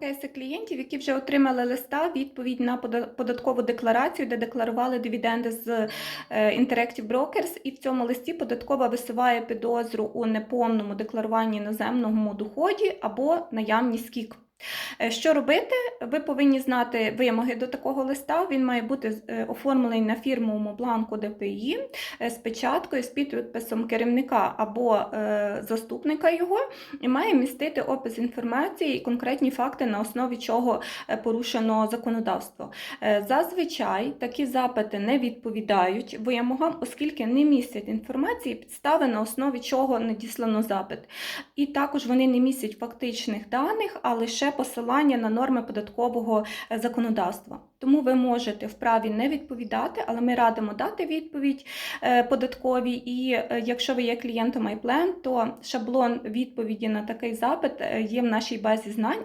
кейси клієнтів, які вже отримали листа відповідь на пода- податкову декларацію, де декларували дивіденди з е, Interactive Brokers, і в цьому листі податкова висуває підозру у неповному декларуванні іноземному доході або наявність КІК. Е, Що робити? Ви повинні знати вимоги до такого листа. Він має бути е, оформлений на фірмовому бланку ДПІ е, з печаткою, з підписом керівника або заступника його, і має містити опис інформації і конкретні факти, на основі чого порушено законодавство. Зазвичай такі запити не відповідають вимогам, оскільки не містять інформації, підстави, на основі чого надіслано запит. І також вони не містять фактичних даних, а лише посилання на норми податкового е, законодавства. Тому ви можете вправі не відповідати, але ми радимо дати відповідь е, податковій. І е, якщо ви є клієнтом iPlan, то шаблон відповіді на такий запит є в нашій базі знань,